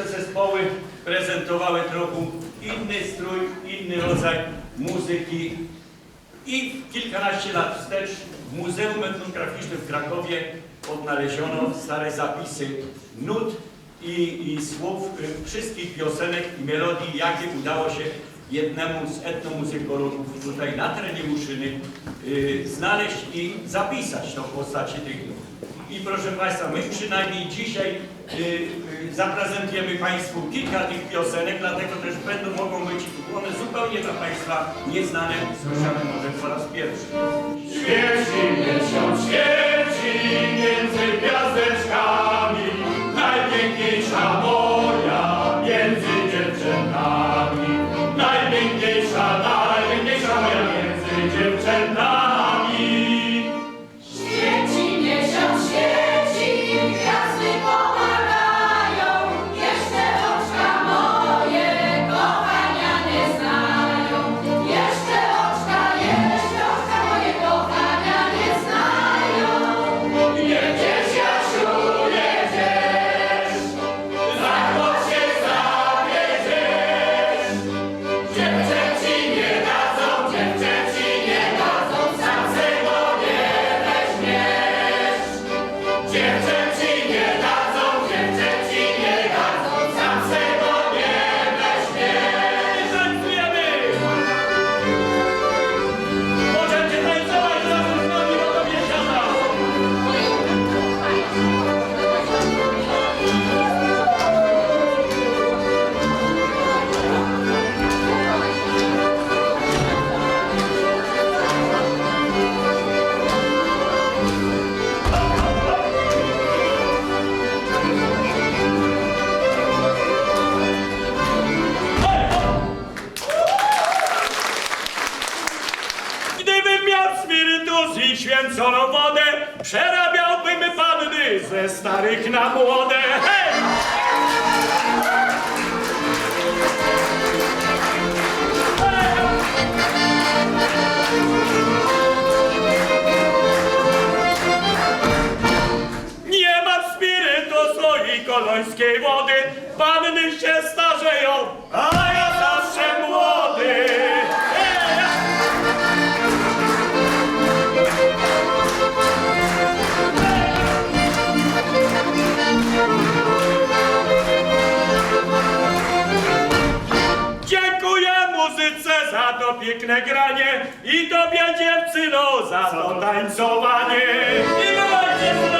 trójce zespoły prezentowały trochę inny strój, inny rodzaj muzyki. I kilkanaście lat wstecz w Muzeum Etnograficznym w Krakowie odnaleziono stare zapisy nut i, i słów y, wszystkich piosenek i melodii, jakie udało się jednemu z etnomuzykologów tutaj na terenie Muszyny y, znaleźć i zapisać w postaci tych nut. I proszę Państwa, my przynajmniej dzisiaj y, y, zaprezentujemy Państwu kilka tych piosenek, dlatego też będą, mogą być one zupełnie dla Państwa nieznane, słyszane może po raz pierwszy. Świeci miesiąc, świeci między i święconą wodę, przerabiałbym panny ze starych na młode. Hej! Kolońskiej wody, panny się piękne granie i tobie dziewczyno za to tańcowanie. I macie